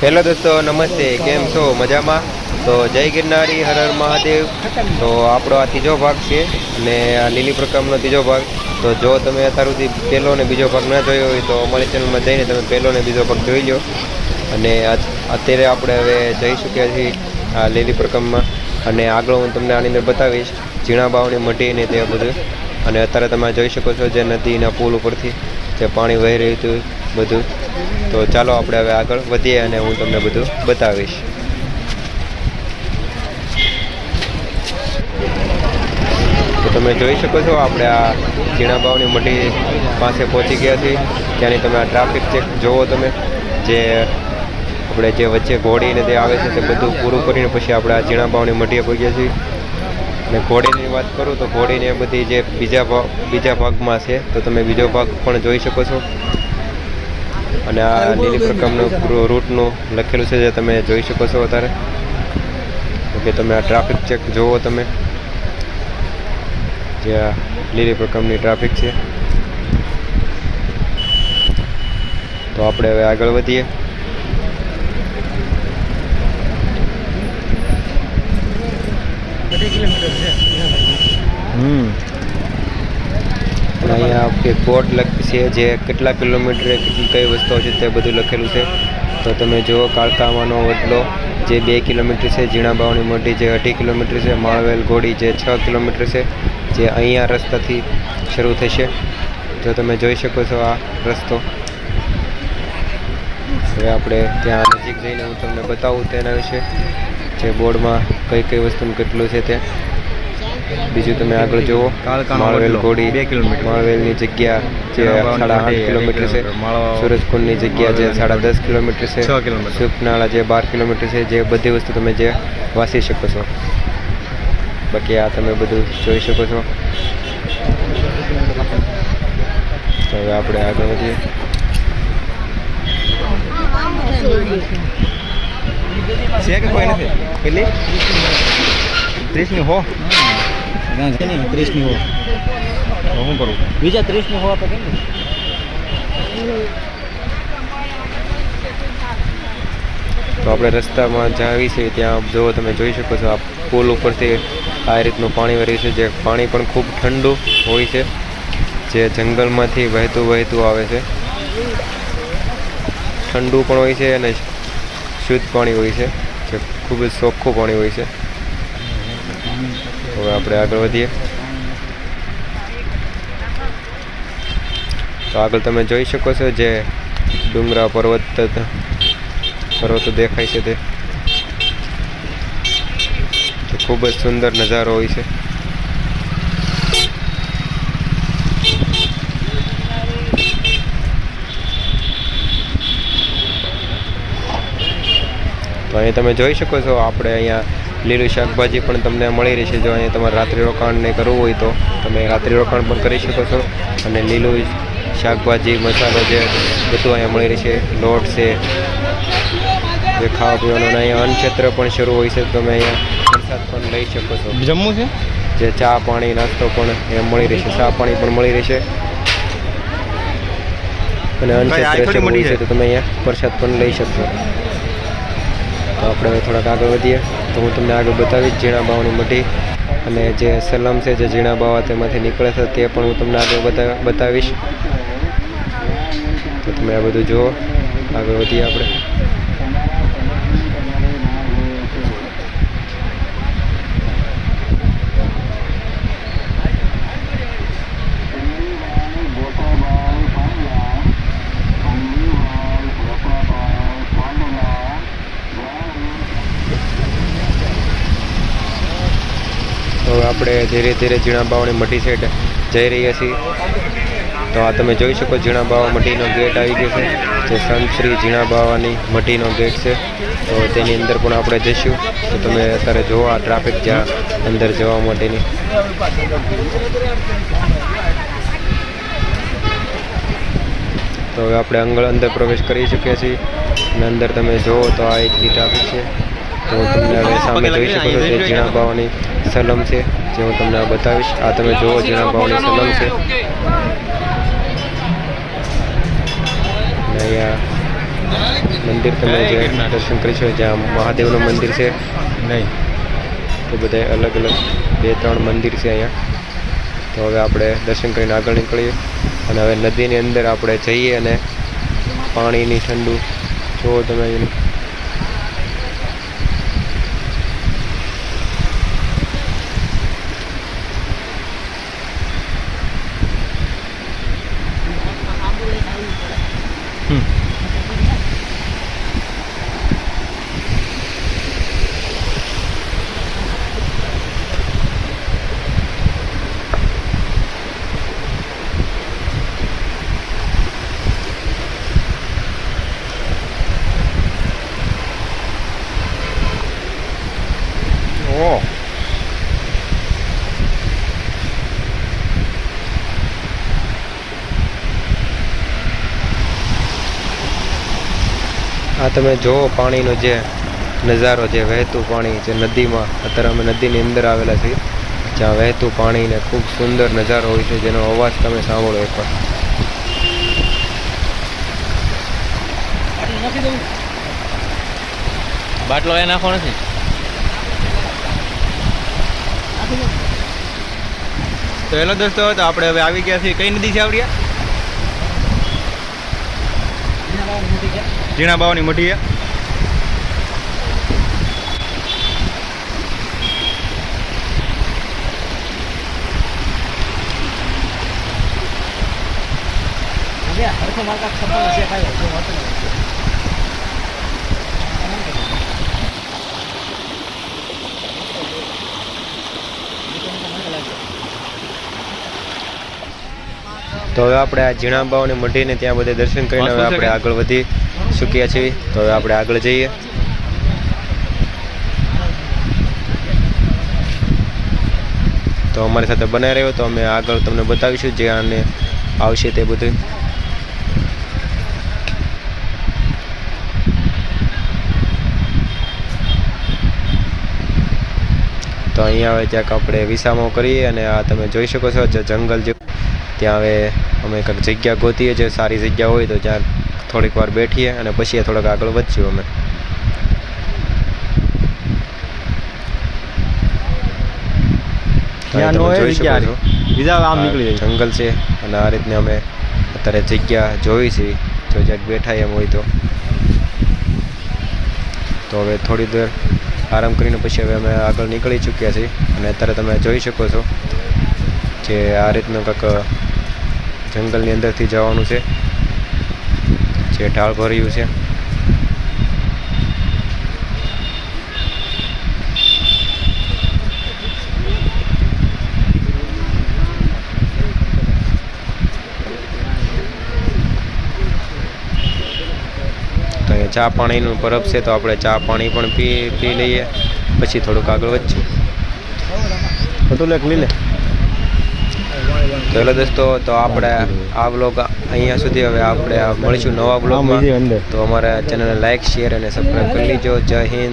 Hello દોસ્તો, નમસ્તે. કેમ છો? મજામાં? તો જય ગિરનારી, હર હર મહાદેવ. તો આપણો આ ત્રીજો ભાગ છે અને આ લીલી પ્રકારનો ત્રીજો ભાગ. તો જો તમે અત્યાર સુધી પહેલો અને બીજો ભાગ ના જોયો હોય તો અમારી ચેનલમાં જઈને તમે પહેલો અને બીજો ભાગ જોઈ લો. અને અત્યારે આપણે હવે જઈ ચૂક્યા છીએ આ લીલી પ્રકમમાં અને આગળ હું તમને આની અંદર બતાવીશ ઝીણા બાવણી મઢી ને તે બધું. અને અત્યારે તમે જોઈ શકો છો જે નદીના પુલ ઉપરથી જે પાણી વહી રહ્યું હતું બધું. તો ચાલો આપણે હવે આગળ વધીએ અને હું તમને બધું બતાવીશ. તો તમે જોઈ શકો છો, આપણે આ ઝીણા બાવની મઢી પાસે પહોંચી ગયા છીએ. ત્યાંની તમે આ ટ્રાફિક ચેક જોવો તમે, જે આપણે જે વચ્ચે ઘોડીને તે આવે છે તે બધું પૂરું કરીને પછી આપણે આ ઝીણા બાવની મઢીએ પહોંચ્યા છીએ. અને ઘોડીની વાત કરું તો ઘોડીને બધી જે બીજા બીજા ભાગમાં છે, તો તમે બીજો ભાગ પણ જોઈ શકો છો. અને આ લીલી પ્રકમનું રૂટનું લખેલું છે જે તમે જોઈ શકો છો અત્યારે. કે તમે આ ટ્રાફિક ચેક જુઓ તમે. જે આ લીલી પ્રકમની ટ્રાફિક છે. તો આપણે હવે આગળ વધીએ. હમ અને અહીંયા કે લખ છે જે કેટલા કિલોમીટરે કેટલી કઈ વસ્તુઓ છે તે બધું લખેલું છે. તો તમે જુઓ, કાળકામાનો વડલો જે બે કિલોમીટર છે ઝીણાબાવની મોટી જે અઢી કિલોમીટર છે, માળવેલ ઘોડી જે છ કિલોમીટર છે, જે અહીંયા રસ્તાથી શરૂ થશે. જો તમે જોઈ શકો છો આ રસ્તો. હવે આપણે ત્યાં નજીક જઈને હું તમને બતાવું તેના વિશે, જે બોર્ડમાં કઈ કઈ વસ્તુનું કેટલું છે તે. બીજું તમે આગળ જુઓ માળવેલ ઘોડી બે કિલોમીટર. માળવેલની જગ્યા જે સાડા આઠ કિલોમીટર છે. સુરજકુંડની જગ્યા જે સાડા દસ કિલોમીટર છે. સુપનાળા જે બાર કિલોમીટર છે જે બધી વસ્તુ તમે જે વાંચી શકો છો. બાકી આ તમે બધું જોઈ શકો છો. તો હવે આપણે આગળ વધીએ. છે કે કોઈ નથી? કેટલી? ત્રીસની હો. ત્રીસની હો તો શું કરું? બીજા ત્રીસની હો આપે કેમ તો આપણે રસ્તામાં જાવી છે ત્યાં જોવો તમે જોઈ શકો છો આ પુલ ઉપરથી આ રીતનું પાણી વહી છે જે પાણી પણ ખૂબ ઠંડુ હોય છે જે જંગલમાંથી વહેતું વહેતું આવે છે. ઠંડુ પણ હોય છે અને શુદ્ધ પાણી હોય છે જે ખૂબ જ ચોખ્ખું પાણી હોય છે. હવે આપણે આગળ વધીએ. તો આગળ તમે જોઈ શકો છો જે ડુંગરા પર્વત પર્વતો દેખાય છે તે. ખૂબ જ સુંદર નજારો હોય છે. તો અહીંયા તમે જોઈ શકો છો, આપણે અહીંયા લીલું શાકભાજી પણ તમને મળી રહેશે. જો અહીંયા તમારે રાત્રિ રોકાણ ને કરવું હોય તો તમે રાત્રિ રોકાણ પણ કરી શકો છો. અને લીલું શાકભાજી મસાલો જે બધું અહીંયા મળી રહેશે. લોટ છે જે ખાવા પીવાનું અને અહીંયા અન્નક્ષેત્ર પણ શરૂ હોય છે. તમે અહીંયા પ્રસાદ પણ લઈ શકો છો. જમવું છે? જે ચા પાણી નાસ્તો પણ એ મળી રહેશે. ચા પાણી પણ મળી રહેશે. અને અન્નક્ષેત્ર શરૂ હોય છે. તો તમે અહીંયા પ્રસાદ પણ લઈ શકશો. તો આપણે થોડાક આગળ વધીએ. તો હું તમને આગળ બતાવીશ ઝીણા બાવાની મઢી અને જે સલમ છે, જે ઝીણા બાવા તેમાંથી નીકળે છે, તે પણ હું તમને આગળ બતાવીશ. તો તમે આ બધું જુઓ. આગળ વધીએ આપણે. આપણે ધીરે ધીરે ઝીણા બાવાની મઢી સાઈડ જઈ રહ્યા છીએ. તો આ તમે જોઈ શકો ઝીણા બાવા મઢીનો ગેટ આવી ગયો છે. જે સંતશ્રી ઝીણા બાવાની મઢીનો ગેટ છે. તો તેની અંદર પણ આપણે જઈશું. તો તમે અત્યારે જુઓ આ ટ્રાફિક જ્યાં અંદર જવા માટેની. તો હવે આપણે અંગળ અંદર પ્રવેશ કરી શકીએ છીએ. અને અંદર તમે જુઓ તો આ એટલી ટ્રાફિક છે. તો તમને હવે સામે જોઈ શકો છો જે ઝીણા બાવાની સલમ છે જે હું તમને બતાવીશ. આ તમે જુઓ ઝીણા બાવાની સલમ છે. અહીંયા મંદિર તમે જે દર્શન કરી છો જ્યાં મહાદેવનું મંદિર છે. નહીં. તો બધા અલગ અલગ બે ત્રણ મંદિર છે અહીંયા. તો હવે આપણે દર્શન કરીને આગળ નીકળીએ. અને હવે નદીની અંદર આપણે જઈએ અને પાણીની ઠંડુ. જુઓ તમે આ તમે જુઓ, પાણીનો જે નજારો, જે વહેતું પાણી જે નદીમાં, અત્યારે અમે નદીની અંદર આવેલા છીએ, જ્યાં વહેતું પાણીને ખૂબ સુંદર નજારો હોય છે, જેનો અવાજ તમે સાંભળો એકવાર. બાટલો એ નાખો નથી. તો દોસ્તો, તો આપણે હવે આવી ગયા છીએ. કઈ નદી છે આવડી આ? ઝીણા બાવાની મઢી છે હરખો માર્કા ખબર હશે કાંઈ વાંધો હોતો નથી. તો હવે આપણે આ ઝીણાબાઓને મઢીને ત્યાં બધે દર્શન કરીને હવે આપણે આગળ વધી ચૂક્યા છીએ. તો હવે આપણે આગળ જઈએ. તો અમારી સાથે બનાવી રહ્યો તો અમે આગળ તમને બતાવીશું જે આને આવશે તે બધું. તો અહીંયા હવે ક્યાંક આપણે વિસામો કરીએ અને આ તમે જોઈ શકો છો જે જંગલ જે ત્યાં હવે અમે કંઈક જગ્યા ગોતીએ જે સારી જગ્યા હોય તો ત્યાં થોડીક વાર બેઠીએ અને પછી થોડાક આગળ વધશું અમે. જાય. જંગલ છે અને આ રીતને અમે અત્યારે જગ્યા જોઈ છે. જો જ્યાંક બેઠા એમ હોય તો. તો હવે થોડી દેર આરામ કરીને પછી હવે અમે આગળ નીકળી ચૂક્યા છીએ. અને અત્યારે તમે જોઈ શકો છો કે આ રીતનું કંઈક જંગલની અંદરથી જવાનું છે. જે ઢાળ ભર્યું છે. ચા પાણીનું પરબ છે, તો આપણે ચા પાણી પણ પી પી લઈએ. પછી થોડુંક આગળ વધશું બધું લેખ લઈ લે. તો હેલો દોસ્તો તો આપણે આ બ્લોગ અહીંયા સુધી હવે આપણે મળીશું નવા બ્લોગમાં તો અમારા ચેનલને લાઇક શેર અને સબસ્ક્રાઈબ કરી લીજો. જય હિન્દ.